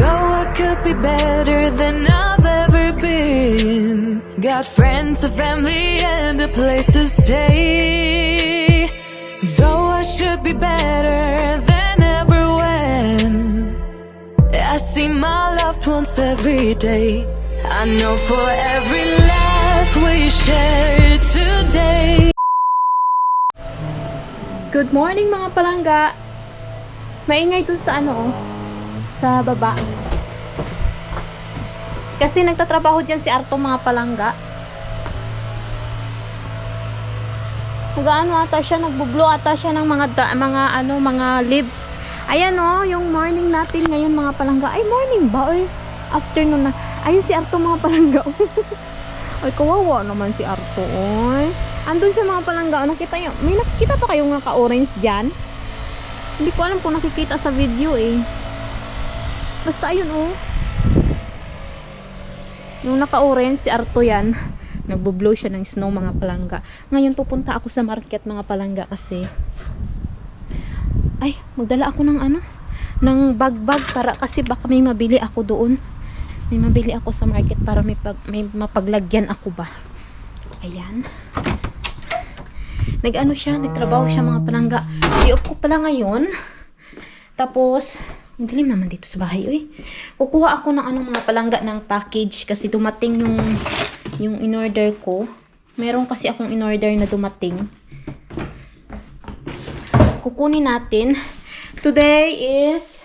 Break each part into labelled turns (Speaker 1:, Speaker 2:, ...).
Speaker 1: Though I could be better than I've ever been. Got friends, a family, and a place to stay. Though I should be better than ever when. I see my loved ones every day. I know for every laugh we share today.
Speaker 2: Good morning mga palangga. Maingay dun sa ano oh, sa baba. Kasi nagtatrabaho dyan si Arto mga palangga. Mag-ano ata siya, nagbublo ata siya ng mga da- mga ano, mga leaves. Ayan oh, yung morning natin ngayon mga palangga. Ay, morning ba? Or afternoon na. Ayun si Arto mga palangga. Ay, kawawa naman si Arto. Oy. Andun sa mga palangga. oh, Nakita nyo. May nakikita pa kayong nga ka-orange dyan? Hindi ko alam kung nakikita sa video eh. Basta ayun oh. Yung naka-orange si Arto yan. Nagbo-blow siya ng snow mga palangga. Ngayon pupunta ako sa market mga palangga kasi ay, magdala ako ng ano ng bag-bag para kasi baka may mabili ako doon. May mabili ako sa market para may, pag, may mapaglagyan ako ba. Ayan. Nag-ano siya, nagtrabaho siya mga palangga. I-off ko pala ngayon. Tapos, ang dilim naman dito sa bahay, uy. Kukuha ako ng ano mga palangga ng package kasi dumating yung yung in-order ko. Meron kasi akong in-order na dumating. Kukunin natin. Today is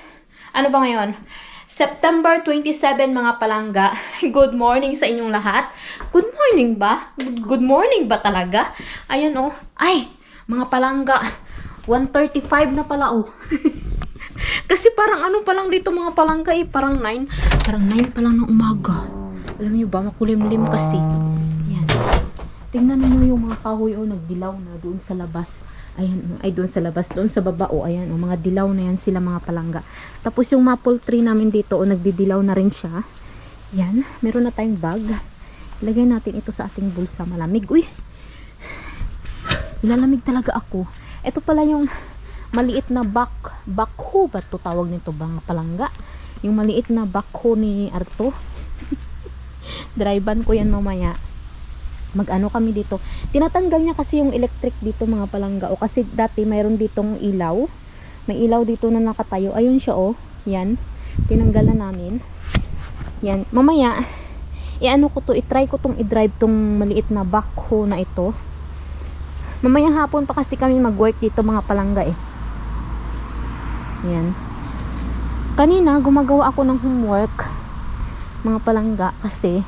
Speaker 2: ano ba ngayon? September 27 mga palangga. Good morning sa inyong lahat. Good morning ba? Good, morning ba talaga? Ayan oh. Ay, mga palangga. 1.35 na pala oh. Kasi parang ano pa lang dito mga palangga eh. Parang 9. Parang 9 pa lang ng umaga. Alam niyo ba, makulimlim kasi. Yan. Tingnan niyo yung mga kahoy oh, nagdilaw na doon sa labas. Ayan, oh, ay doon sa labas, doon sa baba, oh, ayan, oh, mga dilaw na yan sila mga palangga. Tapos yung maple tree namin dito, oh, nagdidilaw na rin siya. Yan, meron na tayong bag. Ilagay natin ito sa ating bulsa, malamig. Uy, nilalamig talaga ako. Ito pala yung maliit na back, backhoe ba to tawag nito ba mga palangga? Yung maliit na backhoe ni Arto. Drivean ko yan mamaya mag-ano kami dito. Tinatanggal niya kasi yung electric dito mga palangga. O kasi dati mayroon ditong ilaw. May ilaw dito na nakatayo. Ayun siya oh. Yan. Tinanggal na namin. Yan. Mamaya, i-ano ko to, i-try ko tong i-drive tong maliit na backhoe na ito. Mamaya hapon pa kasi kami mag-work dito mga palangga eh. Yan. Kanina, gumagawa ako ng homework mga palangga kasi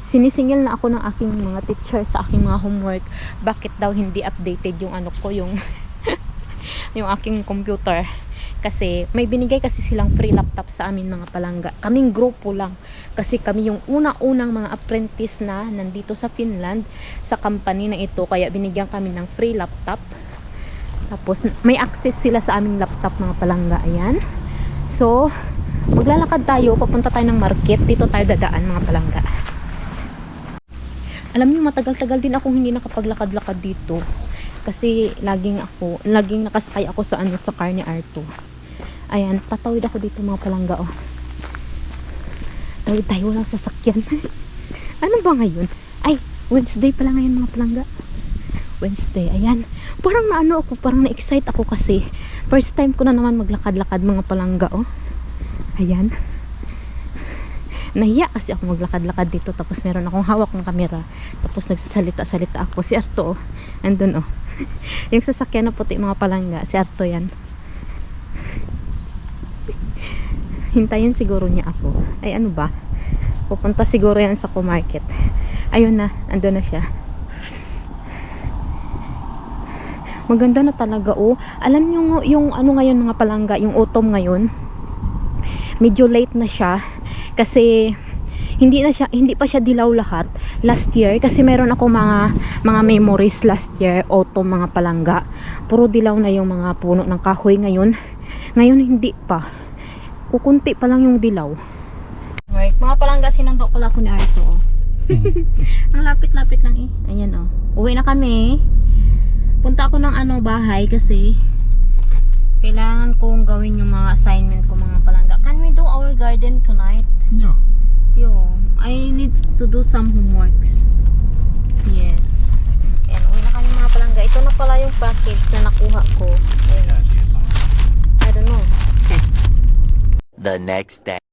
Speaker 2: sinisingil na ako ng aking mga teacher sa aking mga homework. Bakit daw hindi updated yung ano ko yung yung aking computer? Kasi may binigay kasi silang free laptop sa amin mga palangga. Kaming grupo lang. Kasi kami yung una-unang mga apprentice na nandito sa Finland sa company na ito. Kaya binigyan kami ng free laptop tapos may access sila sa aming laptop mga palangga. Ayan. So maglalakad tayo. Papunta tayo ng market. Dito tayo dadaan mga palangga. Alam niyo matagal-tagal din akong hindi nakapaglakad-lakad dito. Kasi laging ako laging nakasakay ako sa ano sa car ni Arto. Ayan tatawid ako dito mga palangga oh. Tawid tayo walang sasakyan. Ano ba ngayon? Ay Wednesday pala ngayon mga palangga Wednesday. Ayan. Parang naano ako parang na-excite ako kasi first time ko na naman maglakad-lakad mga palangga oh. Ayan. Nahiya kasi ako maglakad-lakad dito tapos meron akong hawak ng kamera. Tapos nagsasalita-salita ako. Si Arto oh. andun oh. Yung sasakyan na puti mga palangga si Arto yan. Hintayin siguro niya ako. Ay ano ba? Pupunta siguro yan sa co-market. Ayun na andun na siya maganda na talaga oh. Alam niyo yung ano ngayon mga palangga yung autumn ngayon medyo late na siya. Kasi hindi na siya hindi pa siya dilaw lahat last year. Kasi meron ako mga mga memories last year autumn mga palangga. Puro dilaw na yung mga puno ng kahoy ngayon. Ngayon hindi pa. Kukunti pa lang yung dilaw. Right. mga palangga sinundo ko lang ako ni Arto oh. ang lapit-lapit lang eh. Ayan oh. Uwi na kami punta ako ng ano bahay kasi kailangan kong gawin yung mga assignment ko mga palangga can we do our garden tonight?
Speaker 3: Ja.
Speaker 2: Yo, I need to do some homeworks. Yes. Ayan, uwi na kami mga palangga. Ito na pala yung package na nakuha ko. Ayan. I don't know.
Speaker 4: The next day.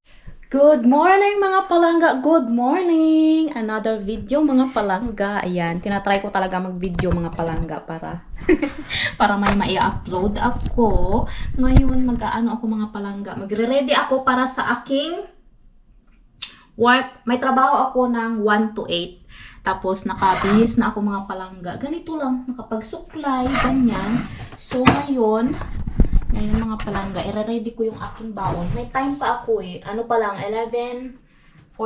Speaker 2: Good morning mga palangga! Good morning! Another video mga palangga. Ayan, tinatry ko talaga mag-video mga palangga para para may mai-upload ako. Ngayon, mag-aano ako mga palangga. Magre-ready ako para sa aking work. May trabaho ako ng 1 to 8. Tapos, nakabihis na ako mga palangga. Ganito lang, nakapag-supply, ganyan. So, ngayon, ngayon mga palangga, i-ready ko yung aking baon. May time pa ako eh. Ano pa lang, 11.45.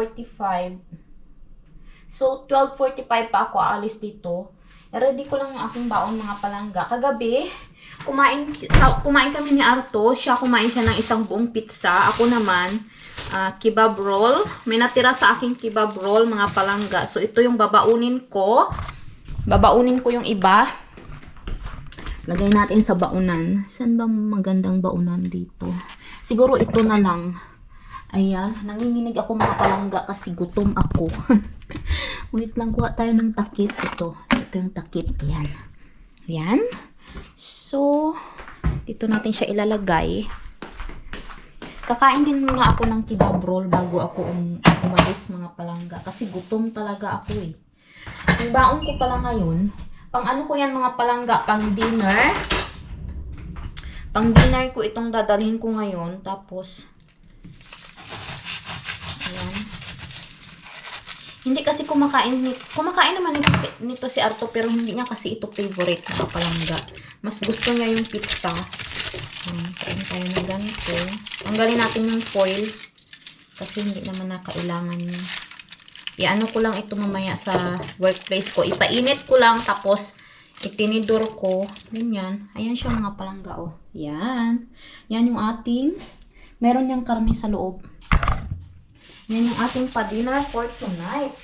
Speaker 2: So, 12.45 pa ako aalis dito. I-ready ko lang yung aking baon mga palangga. Kagabi, kumain, kumain kami ni Arto. Siya kumain siya ng isang buong pizza. Ako naman, ah, kebab roll. May natira sa aking kebab roll mga palangga. So, ito yung babaunin ko. Babaunin ko yung iba. Lagay natin sa baunan. Saan ba magandang baunan dito? Siguro ito na lang. Ayan, nanginginig ako mga palangga kasi gutom ako. Wait lang, kuha tayo ng takip. Ito, ito yung takip. Ayan. Ayan. So, dito natin siya ilalagay. Kakain din muna ako ng kebab roll bago ako um, umalis mga palangga. Kasi gutom talaga ako eh. Ang baon ko pala ngayon, pang ano ko yan mga palangga, pang dinner. Pang dinner ko itong dadalhin ko ngayon. Tapos, ayan. Hindi kasi kumakain, ni- kumakain naman nito si, nito si Arto pero hindi niya kasi ito favorite mga palangga. Mas gusto niya yung pizza. Um, kain tayo ng ganito. Tanggalin natin yung foil kasi hindi naman na kailangan niya. Iano ko lang ito mamaya sa workplace ko. Ipainit ko lang tapos itinidor ko. Ganyan. Ayan siya mga palangga oh. Yan. Yan yung ating meron niyang karne sa loob. Yan yung ating pa-dinner for tonight.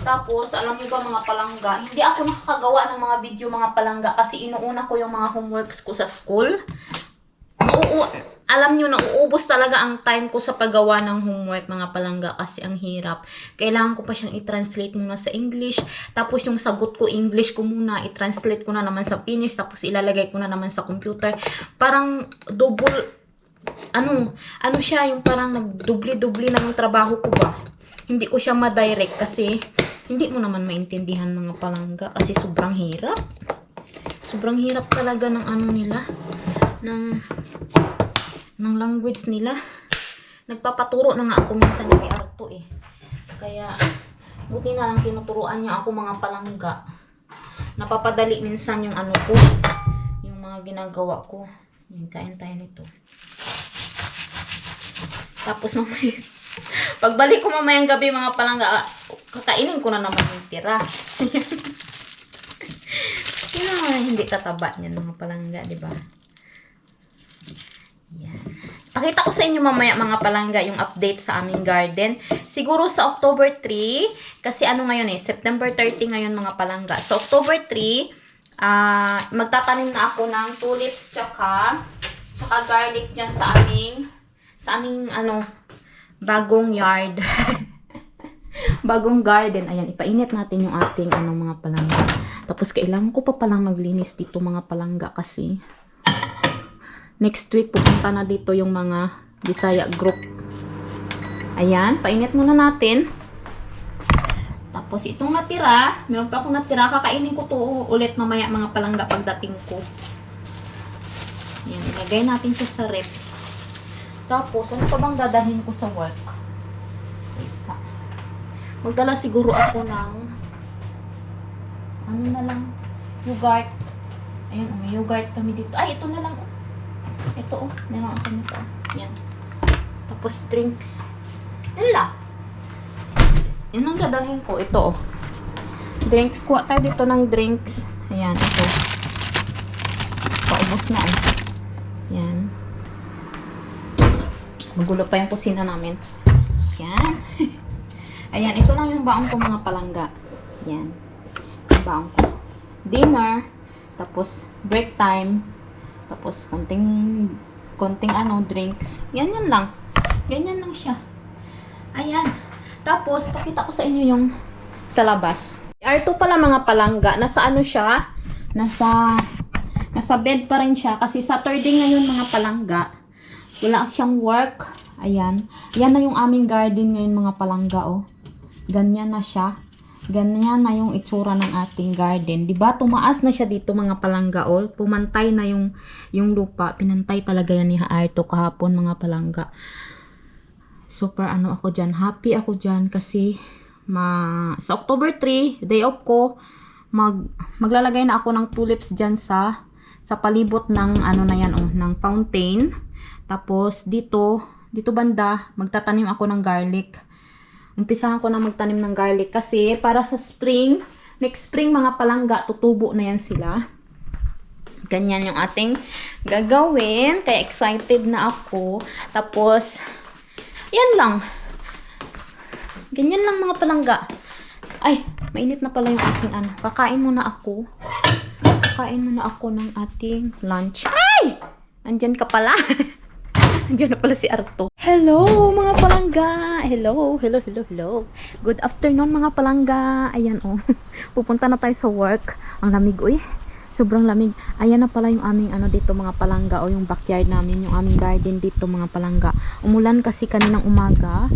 Speaker 2: Tapos, alam niyo ba mga palangga, hindi ako nakakagawa ng mga video mga palangga kasi inuuna ko yung mga homeworks ko sa school. Nauu alam niyo, nauubos talaga ang time ko sa paggawa ng homework mga palangga kasi ang hirap. Kailangan ko pa siyang i-translate muna sa English. Tapos yung sagot ko, English ko muna, i-translate ko na naman sa Finnish. Tapos ilalagay ko na naman sa computer. Parang double, ano, ano siya, yung parang nagdubli-dubli na yung trabaho ko ba. Hindi ko siya ma-direct kasi hindi mo naman maintindihan mga palangga kasi sobrang hirap. Sobrang hirap talaga ng ano nila, ng, ng language nila. Nagpapaturo na nga ako minsan kay Arto eh. Kaya, buti na lang tinuturuan niya ako mga palangga. Napapadali minsan yung ano ko, yung mga ginagawa ko. Yan, kain tayo nito. Tapos mamaya, pagbalik ko mamayang gabi mga palangga, ah, kakainin ko na naman yung tira. Naman hindi tataba niyan mga palangga, di ba? Pakita ko sa inyo mamaya mga palangga yung update sa aming garden. Siguro sa October 3, kasi ano ngayon eh, September 30 ngayon mga palangga. Sa October 3, ah magtatanim na ako ng tulips tsaka, tsaka garlic dyan sa aming, sa aming ano, bagong yard. bagong garden. Ayan, ipainit natin yung ating ano, mga palangga. Tapos kailangan ko pa palang maglinis dito mga palangga kasi next week pupunta na dito yung mga Bisaya group. Ayan, painit muna natin. Tapos itong natira, meron pa akong natira, kakainin ko to ulit mamaya mga palangga pagdating ko. Ayan, ilagay natin siya sa rep. Tapos, ano pa bang dadalhin ko sa work? Isa. Magdala siguro ako ng ano na lang, yogurt. Ayan, may yogurt kami dito. Ay, ito na lang. Oh. Ito, oh. Meron ako nito. Yan. Tapos, drinks. Yan lang. Ang dadalhin ko. Ito, oh. Drinks. Kuha tayo dito ng drinks. Ayan, ito. Paubos na, eh. Yan. Magulo pa yung kusina namin. Yan. Ayan, ito lang yung baon ko mga palangga. Yan. Yung baon ko. Dinner. Tapos, break time. Tapos, konting konting ano, drinks. Yan yan lang. Ganyan lang siya. Ayan. Tapos, pakita ko sa inyo yung sa labas. R2 pala mga palangga. Nasa ano siya? Nasa, nasa bed pa rin siya. Kasi Saturday ngayon mga palangga. Wala siyang work. Ayan. Yan na yung aming garden ngayon mga palangga, oh. Ganyan na siya. Ganyan na yung itsura ng ating garden. 'Di ba? Tumaas na siya dito mga palangga, oh. Pumantay na yung yung lupa. Pinantay talaga yan ni Arto kahapon mga palangga. Super ano ako diyan. Happy ako diyan kasi ma sa October 3, day off ko, mag maglalagay na ako ng tulips diyan sa sa palibot ng ano na yan oh, ng fountain. Tapos dito, dito banda, magtatanim ako ng garlic. Umpisahan ko na magtanim ng garlic kasi para sa spring, next spring mga palangga, tutubo na yan sila. Ganyan yung ating gagawin. Kaya excited na ako. Tapos, yan lang. Ganyan lang mga palangga. Ay, mainit na pala yung ating ano. Kakain muna ako. Kakain muna ako ng ating lunch. Ay! Andyan ka pala. Andyan na pala si Arto. Hello, mga palangga! Hello, hello, hello, hello. Good afternoon, mga palangga. Ayan, oh. Pupunta na tayo sa work. Ang lamig, uy. Sobrang lamig. Ayan na pala yung aming ano dito, mga palangga. O yung backyard namin, yung aming garden dito, mga palangga. Umulan kasi kaninang umaga.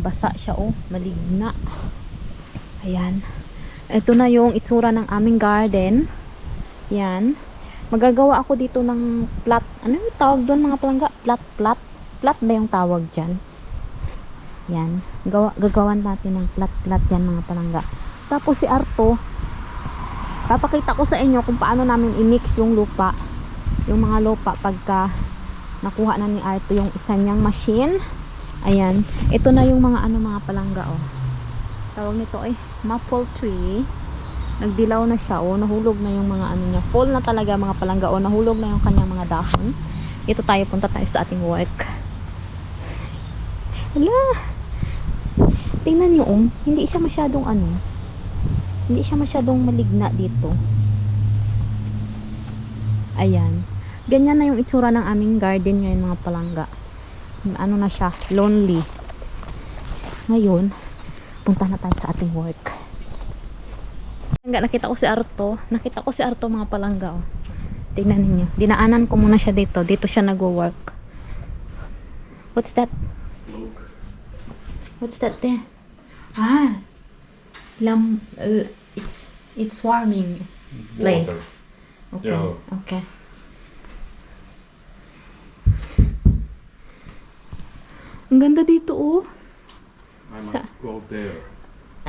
Speaker 2: Basa siya, oh. Maligna. Ayan. Ito na yung itsura ng aming garden. Yan. Magagawa ako dito ng plat. Ano yung tawag doon mga palangga? Plat, plat. Plat ba yung tawag dyan? Yan. Gawa, gagawan natin ng plat, plat yan mga palangga. Tapos si Arto, papakita ko sa inyo kung paano namin i-mix yung lupa. Yung mga lupa pagka nakuha na ni Arto yung isa niyang machine. Ayan. Ito na yung mga ano mga palangga oh. Tawag nito ay maple tree nagdilaw na siya o nahulog na yung mga ano niya. Fall na talaga mga palangga o nahulog na yung kanyang mga dahon. Ito tayo punta tayo sa ating work. Hala! Tingnan niyo um hindi siya masyadong ano. Hindi siya masyadong maligna dito. Ayan. Ganyan na yung itsura ng aming garden ngayon mga palangga. Ano na siya lonely. Ngayon punta na tayo sa ating work Palangga, nakita ko si Arto. Nakita ko si Arto mga palangga. Oh. Tingnan ninyo. Dinaanan ko muna siya dito. Dito siya nagwo-work. What's that? What's that there? Ah. Lam it's it's warming place. Okay.
Speaker 3: Yeah.
Speaker 2: Okay. Ang ganda dito oh.
Speaker 3: I must
Speaker 2: Sa-
Speaker 3: go there.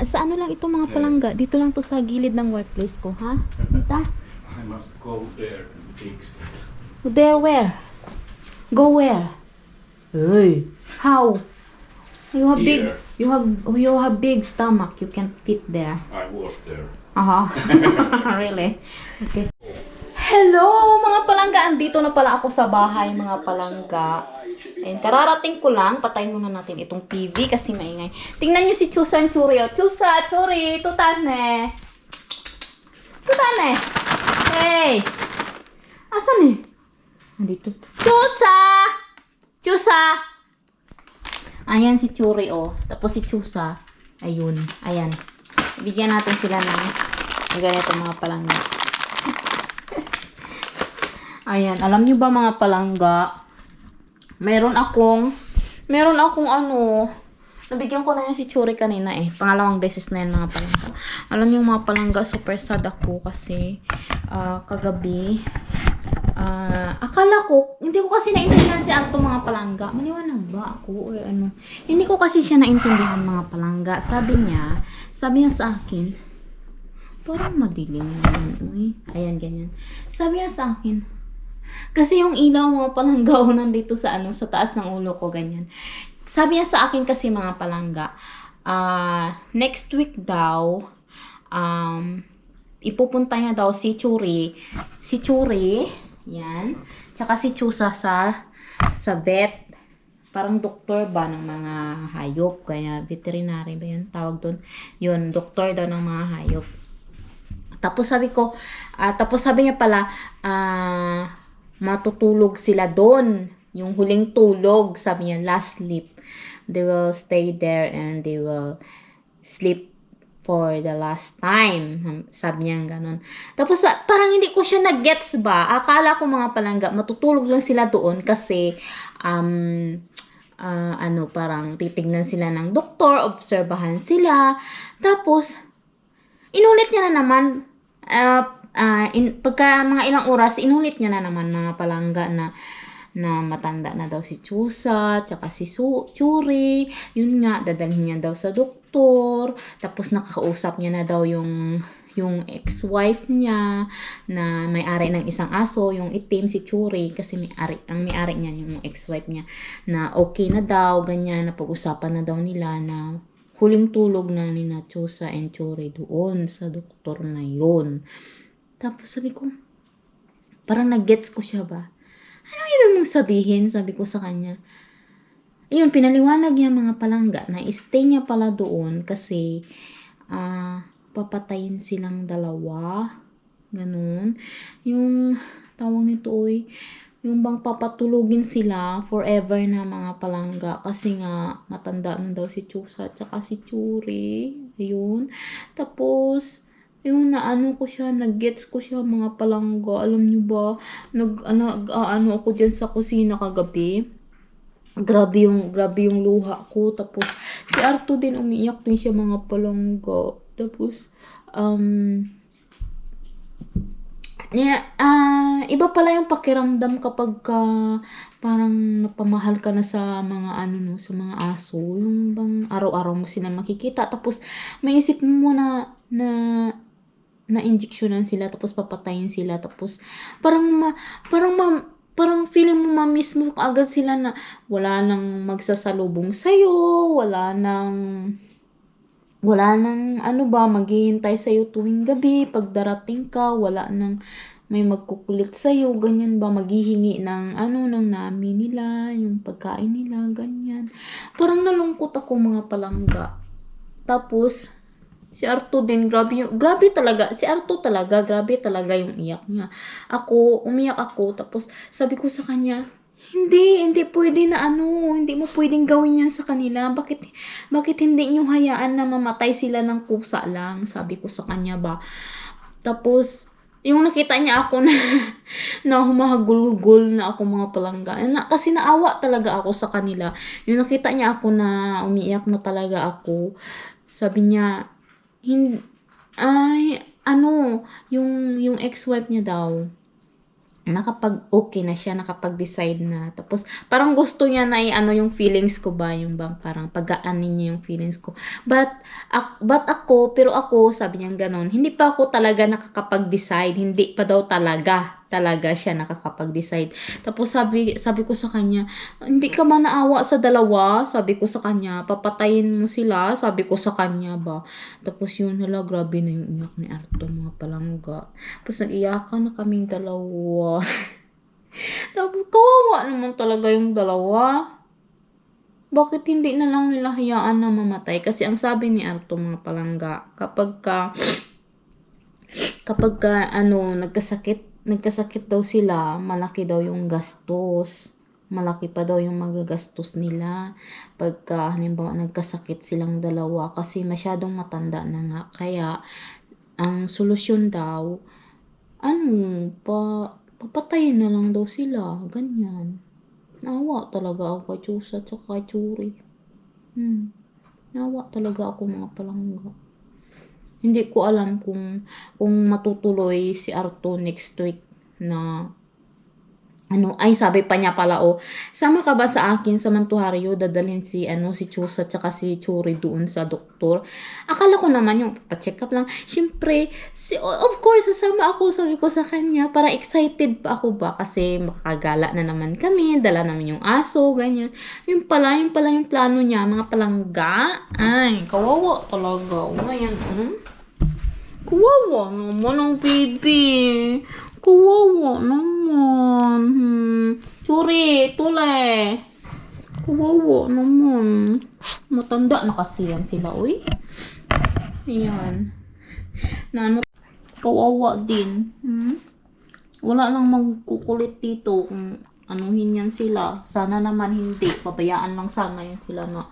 Speaker 2: Sa ano lang ito mga palangga? Dito lang to sa gilid ng workplace ko, ha? Dita?
Speaker 3: I must go there and fix it.
Speaker 2: There where? Go where? Hey. How? You have big
Speaker 3: Here.
Speaker 2: you have you have big stomach. You can fit there.
Speaker 3: I was there.
Speaker 2: Aha. really? Okay. Hello mga palangga. Andito na pala ako sa bahay mga palangga. And kararating ko lang. Patayin muna natin itong TV kasi maingay. Tingnan niyo si Chusan Churi. Oh. Chusa, Churi, tutane. Tutane. Hey. Asan eh? Andito. Chusa! Chusa! Ayan si Churi, oh. Tapos si Chusa. Ayun. Ayan. Bigyan natin sila ng ganito mga palangga. Ayan. Alam niyo ba mga palangga? Meron akong, meron akong ano, nabigyan ko na yan si Churi kanina eh. Pangalawang beses na yan mga palangga. Alam niyo mga palangga, super sad ako kasi ah, kagabi, Ah, akala ko, hindi ko kasi naintindihan si Arto mga palangga. Maliwanag ba ako or ano? Hindi ko kasi siya naintindihan mga palangga. Sabi niya, sabi niya sa akin, parang madilim. Uy. Ayan, ganyan. Sabi niya sa akin, kasi yung ilaw mga palangga o nandito sa ano, sa taas ng ulo ko, ganyan. Sabi niya sa akin kasi mga palangga, ah, next week daw, um, ipupunta niya daw si Churi, si Churi, yan, tsaka si Chusa sa, sa vet, parang doktor ba ng mga hayop, kaya veterinary ba yun, tawag doon, yun, doktor daw ng mga hayop. Tapos sabi ko, ah, tapos sabi niya pala, ah, matutulog sila doon yung huling tulog, sabi niya, last sleep. They will stay there and they will sleep for the last time. Sabi niya ganun. Tapos ah, parang hindi ko siya nag-gets ba? Akala ko mga palangga, matutulog lang sila doon kasi um, ah, ano, parang titignan sila ng doktor, obserbahan sila. Tapos, inulit niya na naman, ah, ah, in, pagka mga ilang oras, inulit niya na naman mga palangga na na matanda na daw si Chusa, tsaka si Su- Churi, yun nga, dadalhin niya daw sa doktor, tapos nakakausap niya na daw yung yung ex-wife niya na may-ari ng isang aso, yung itim si Churi. Kasi may-ari ang may-ari niya yung ex-wife niya na okay na daw, ganyan. Na pag-usapan na daw nila na huling tulog na ni na Chusa and Churi doon sa doktor na yon. Tapos sabi ko, parang nag-gets ko siya ba? Anong ibig mong sabihin? Sabi ko sa kanya. Ayun, pinaliwanag niya mga palangga na stay niya pala doon kasi ah papatayin silang dalawa. Ganun. Yung tawag nito oy, yung bang papatulugin sila forever na mga palangga kasi nga matanda na daw si Chusa at si Churi. Ayun. Tapos, yung na ano ko siya, nag-gets ko siya mga palangga. Alam niyo ba, nag, ano, ano ako dyan sa kusina kagabi. Grabe yung, grabe yung luha ko. Tapos, si Arto din umiiyak din siya mga palangga. Tapos, um, yeah, ah, iba pala yung pakiramdam kapag ka parang napamahal ka na sa mga ano no, sa mga aso. Yung bang araw-araw mo sila makikita. Tapos, may isip mo na, na na-injectionan sila tapos papatayin sila tapos parang ma, parang ma, parang feeling mo ma-miss mo agad sila na wala nang magsasalubong sa'yo, wala nang wala nang ano ba, maghihintay sa'yo tuwing gabi, pag darating ka, wala nang may magkukulit sa'yo, ganyan ba, maghihingi ng ano, ng nami nila, yung pagkain nila, ganyan. Parang nalungkot ako mga palangga. Tapos, Si Arto din, grabe yung, grabe talaga, si Arto talaga, grabe talaga yung iyak niya. Ako, umiyak ako, tapos sabi ko sa kanya, hindi, hindi pwede na ano, hindi mo pwedeng gawin yan sa kanila. Bakit, bakit hindi nyo hayaan na mamatay sila ng kusa lang? Sabi ko sa kanya ba. Tapos, yung nakita niya ako na, na humahagulugol na ako mga palangga. Na, kasi naawa talaga ako sa kanila. Yung nakita niya ako na umiiyak na talaga ako, sabi niya, hin ay ano yung yung ex-wife niya daw nakapag okay na siya nakapag-decide na. Tapos parang gusto niya na i-ano yung feelings ko ba yung bang parang pagaanin niya yung feelings ko. But ak, but ako pero ako sabi niya ganon hindi pa ako talaga nakakapag-decide hindi pa daw talaga talaga siya nakakapag-decide. Tapos sabi sabi ko sa kanya hindi ka ba naawa sa dalawa. Sabi ko sa kanya papatayin mo sila. Sabi ko sa kanya ba. Tapos yun hala grabe na yung iyak ni Arto mga palangga. Tapos nag-iyakan na kaming dalawa. Tapos kawawa naman talaga yung dalawa. Bakit hindi na lang nila hayaan na mamatay? Kasi ang sabi ni Arto mga palangga kapag ka kapag ka, ano nagkasakit nagkasakit daw sila, malaki daw yung gastos. Malaki pa daw yung magagastos nila pagka halimbawa nagkasakit silang dalawa kasi masyadong matanda na nga. Kaya ang solusyon daw, ano, pa, papatayin na lang daw sila. Ganyan. Nawa talaga ako kay Chusa at kay Churi. Hmm. Nawa talaga ako mga palangga. Hindi ko alam kung kung matutuloy si Arto next week na ano, ay sabi pa niya pala, oh, sama ka ba sa akin sa Mantuhario, dadalhin si, ano, si Chusa tsaka si Churi doon sa doktor. Akala ko naman yung pa-check up lang. Siyempre, si, of course, sasama ako, sabi ko sa kanya, para excited pa ako ba, kasi makagala na naman kami, dala namin yung aso, ganyan. Yung pala, yung pala yung plano niya, mga palangga, ay, kawawa talaga. O, ayan, hmm? Kawawa naman ang baby. Kawawa naman. Hmm. Churi, tule. Kawawa naman. Matanda na kasi yan sila, uy. Ayan. Na ano, kawawa din. Hmm? Wala nang magkukulit dito kung anuhin yan sila. Sana naman hindi. Pabayaan lang sana yan sila na,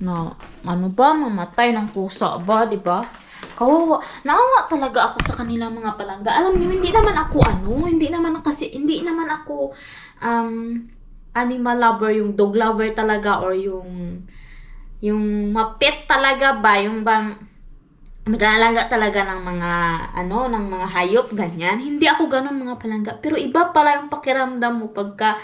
Speaker 2: na ano ba, mamatay ng pusa ba, di ba? Kawawa. Naawa talaga ako sa kanila mga palangga. Alam niyo, hindi naman ako ano, hindi naman kasi, hindi naman ako um, animal lover, yung dog lover talaga or yung yung mapet talaga ba, yung bang nag-aalaga talaga ng mga ano, ng mga hayop, ganyan. Hindi ako ganun mga palangga. Pero iba pala yung pakiramdam mo pagka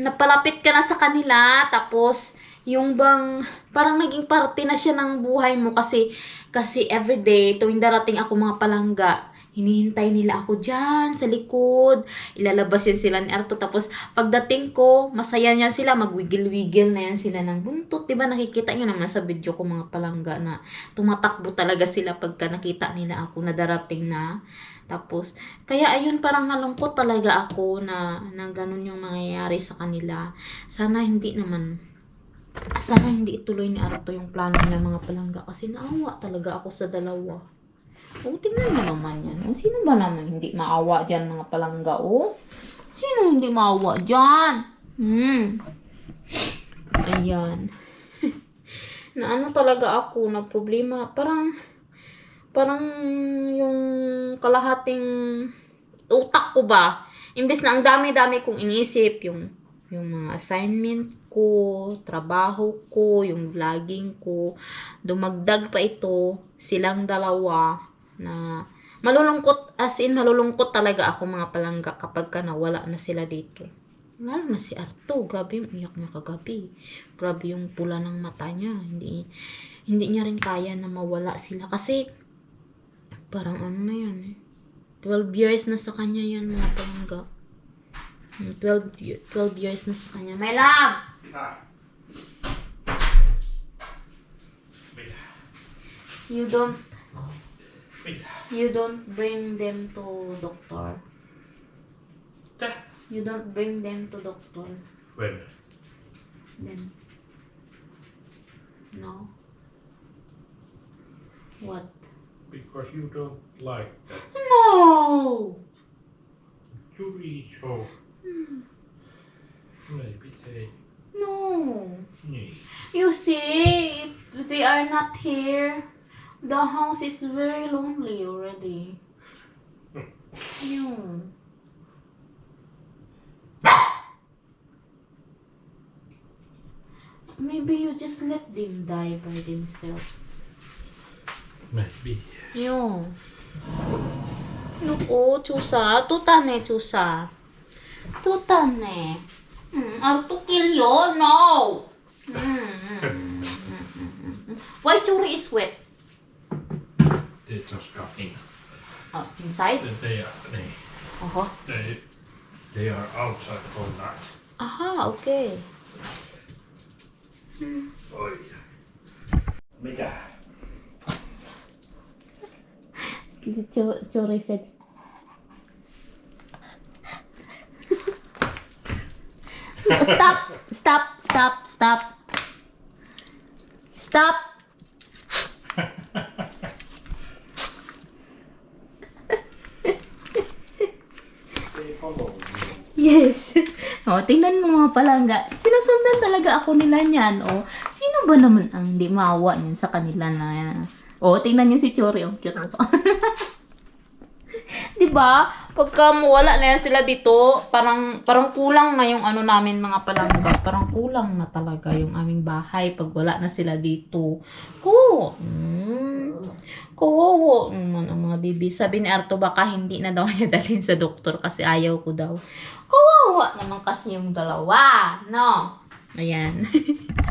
Speaker 2: napalapit ka na sa kanila, tapos yung bang parang naging parte na siya ng buhay mo kasi kasi everyday tuwing darating ako mga palangga hinihintay nila ako dyan sa likod. Ilalabas yan sila ni Arto. Tapos, pagdating ko, masaya niya sila. Magwigil-wigil na yan sila ng buntot. Diba nakikita nyo naman sa video ko mga palangga na tumatakbo talaga sila pagka nakita nila ako na darating na. Tapos, kaya ayun parang nalungkot talaga ako na, na ganun yung mangyayari sa kanila. Sana hindi naman sana hindi ituloy ni Arto yung plano niya mga palangga kasi naawa talaga ako sa dalawa. O, tingnan mo naman yan. O, sino ba naman hindi maawa dyan mga palangga, o? Sino hindi maawa dyan? Hmm. Ayan. na ano talaga ako, na problema. Parang, parang yung kalahating utak ko ba? Imbes na ang dami-dami kong inisip, yung, yung mga assignment ko, trabaho ko, yung vlogging ko, dumagdag pa ito, silang dalawa, na malulungkot, as in malulungkot talaga ako mga palangga kapag ka nawala na sila dito. Lalo na si Arto, gabi yung umiyak niya kagabi. Grabe yung pula ng mata niya. Hindi, hindi niya rin kaya na mawala sila. Kasi, parang ano na yan eh. 12 years na sa kanya yan mga palangga. 12, y- 12 years na sa kanya. My love! You don't You don't bring them to doctor. You don't bring them to doctor.
Speaker 3: When?
Speaker 2: Then. No. What?
Speaker 3: Because you don't like that.
Speaker 2: No!
Speaker 3: Eat so. Maybe they
Speaker 2: No.
Speaker 3: need.
Speaker 2: You see, if they are not here, the house is very lonely already. Yun. Maybe you just let them die by themselves.
Speaker 3: Maybe.
Speaker 2: Sino ko? Chusa? Tutane, chusa. Tutane. Mm, I'll to kill you? No! Mm, mm, mm, mm, mm, mm. Why churi is wet?
Speaker 3: They just got in.
Speaker 2: Oh, inside?
Speaker 3: Then they are they,
Speaker 2: Oho.
Speaker 3: they they are outside all night.
Speaker 2: Aha, okay.
Speaker 3: Oi. Mitä?
Speaker 2: Ch- Churi said, Stop! Stop! Stop! Stop! Stop! Yes. o, tingnan mo mga palangga. Sinusundan talaga ako nila niyan. O, sino ba naman ang hindi maawa niyan sa kanila na... O, tingnan niyo si Chori. O, cute to. Di ba? Pagka mawala na yan sila dito, parang parang kulang na yung ano namin mga palangga. Parang kulang na talaga yung aming bahay pag wala na sila dito. Ko. Mm. Kawawa naman ang mga bibi. Sabi ni Arto baka hindi na daw niya dalhin sa doktor kasi ayaw ko daw. Kawawa naman kasi yung dalawa. No? Ayan.